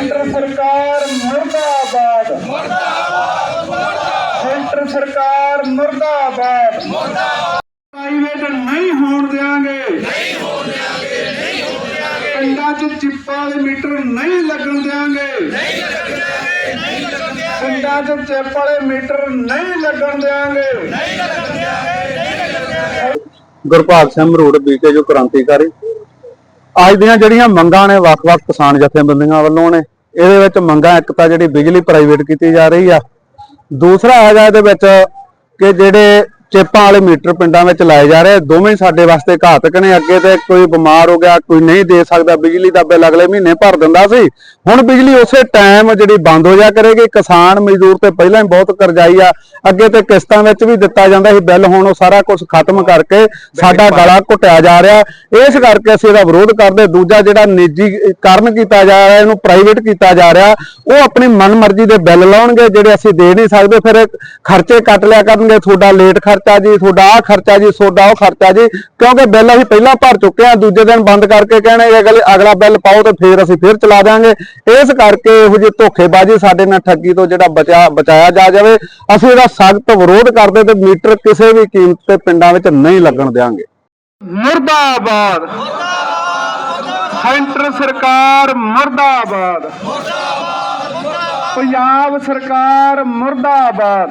Centre ਸਰਕਾਰ ਮੁਰਦਾਬਾਦ। Centre ਸਰਕਾਰ ਮੁਰਦਾਬਾਦ। ਪ੍ਰਾਈਵੇਟ ਨਹੀਂ ਹੋਣ ਦੇਾਂਗੇ ਨਹੀਂ ਹੋਣ ਦੇਾਂਗੇ ਨਹੀਂ ਹੋਣ ਦੇਾਂਗੇ ਪਿੰਡਾਂ 'ਚ ਚਿੱਪਾਂ ਵਾਲੇ ਮੀਟਰ ਨਹੀਂ ਲੱਗਣ ਦੇਾਂਗੇ ਨਹੀਂ ਲੱਗਣ ਦੇਾਂਗੇ ਨਹੀਂ ਲੱਗਣ ਦੇਾਂਗੇ ਪਿੰਡਾਂ 'ਚ ਚਿੱਪ ਵਾਲੇ ਮੀਟਰ ਨਹੀਂ ਲੱਗਣ ਦੇਾਂਗੇ ਗੁਰਭਾਗ ਸਿੰਘ ਮਰੂੜ ਬੀਕੇ ਜੋ ਕ੍ਰਾਂਤੀਕਾਰੀ। ਅੱਜ ਦੀਆਂ ਜਿਹੜੀਆਂ ਮੰਗਾਂ ਨੇ ਵੱਖ-ਵੱਖ ਕਿਸਾਨ ਜਥੇਬੰਦੀਆਂ ਵੱਲੋਂ ਨੇ, ਇਹਦੇ ਵਿੱਚ ਮੰਗਾਂ ਇੱਕ ਤਾਂ ਜਿਹੜੀ ਬਿਜਲੀ ਪ੍ਰਾਈਵੇਟ ਕੀਤੀ ਜਾ ਰਹੀ ਆ, ਦੂਸਰਾ ਹੈਗਾ ਇਹਦੇ ਵਿੱਚ ਕਿ ਜਿਹੜੇ ਚੇਪਾਂ ਵਾਲੇ ਮੀਟਰ ਪਿੰਡਾਂ ਵਿੱਚ ਲਾਏ ਜਾ ਰਹੇ ਦੋਵੇਂ ਸਾਡੇ ਵਾਸਤੇ ਘਾਤਕ ਨੇ। ਅੱਗੇ ਤੇ ਕੋਈ ਬਿਮਾਰ ਹੋ ਗਿਆ ਕੋਈ ਨਹੀਂ ਦੇ ਸਕਦਾ। ਬਿਜਲੀ ਦਾ ਬਿੱਲ ਅਗਲੇ ਮਹੀਨੇ ਭਰ ਦਿੰਦਾ ਸੀ। ਹੁਣ ਬਿਜਲੀ ਉਸੇ ਟਾਈਮ ਜਿਹੜੀ ਬੰਦ ਹੋ ਜਾ ਕਰੇਗੀ। ਕਿਸਾਨ ਮਜ਼ਦੂਰ ਤੇ ਪਹਿਲਾਂ ਹੀ ਬਹੁਤ ਕਰਜ਼ਾਈ ਆ। ਅੱਗੇ ਤੇ ਕਿਸ਼ਤਾਂ ਵਿੱਚ ਵੀ ਦਿੱਤਾ ਜਾਂਦਾ ਸੀ ਬਿੱਲ। ਹੁਣ ਉਹ ਸਾਰਾ ਕੁਝ ਖਤਮ ਕਰਕੇ ਸਾਡਾ ਗਲਾ ਘੁੱਟਿਆ ਜਾ ਰਿਹਾ। ਇਸ ਕਰਕੇ ਅਸੀਂ ਇਹਦਾ ਵਿਰੋਧ ਕਰਦੇ। ਦੂਜਾ ਜਿਹੜਾ ਨਿੱਜੀਕਰਨ ਕੀਤਾ ਜਾ ਰਿਹਾ ਇਹਨੂੰ ਪ੍ਰਾਈਵੇਟ ਕੀਤਾ ਜਾ ਰਿਹਾ ਉਹ ਆਪਣੀ ਮਨਮਰਜ਼ੀ ਦੇ ਬਿੱਲ ਲਾਉਣਗੇ। ਜਿਹੜੇ ਅਸੀਂ ਦੇ ਨਹੀਂ ਸਕਦੇ ਫਿਰ ਖਰਚੇ ਕੱਟ ਲਿਆ ਕਰਨਗੇ। ਤੁਹਾਡਾ ਲੇਟ ਖਰਚਾ ਜੀ, ਤੁਹਾਡਾ ਆਹ ਖਰਚਾ ਜੀ, ਤੁਹਾਡਾ ਉਹ ਖਰਚਾ ਜੀ, ਕਿਉਂਕਿ ਬਿੱਲ ਅਸੀਂ ਪਹਿਲਾਂ ਭਰ ਚੁੱਕੇ ਆ ਦੂਜੇ ਦਿਨ ਬੰਦ ਕਰਕੇ ਕਹਿਣਗੇ ਅਗਲਾ ਬਿੱਲ ਪਾਓ ਤੇ ਫੇਰ ਅਸੀਂ ਫਿਰ ਚਲਾ ਦਿਆਂਗੇ। ਇਸ ਕਰਕੇ ਇਹੋ ਜਿਹੀ ਧੋਖੇਬਾਜ਼ੀ ਸਾਡੇ ਨਾਲ ਠੱਗੀ ਤੋਂ ਜਿਹੜਾ ਬਚਾ ਬਚਾਇਆ ਜਾ ਜਾਵੇ, ਅਸੀਂ ਇਹਦਾ ਸਖਤ ਵਿਰੋਧ ਕਰਦੇ ਤੇ ਮੀਟਰ ਕਿਸੇ ਵੀ ਕੀਮਤ ਤੇ ਪਿੰਡਾਂ ਵਿੱਚ ਨਹੀਂ ਲੱਗਣ ਦਿਆਂਗੇ। ਮੁਰਦਾਬਾਦ। ਸੈਂਟਰ ਸਰਕਾਰ ਮੁਰਦਾਬਾਦ। ਪੰਜਾਬ ਸਰਕਾਰ ਮੁਰਦਾਬਾਦ।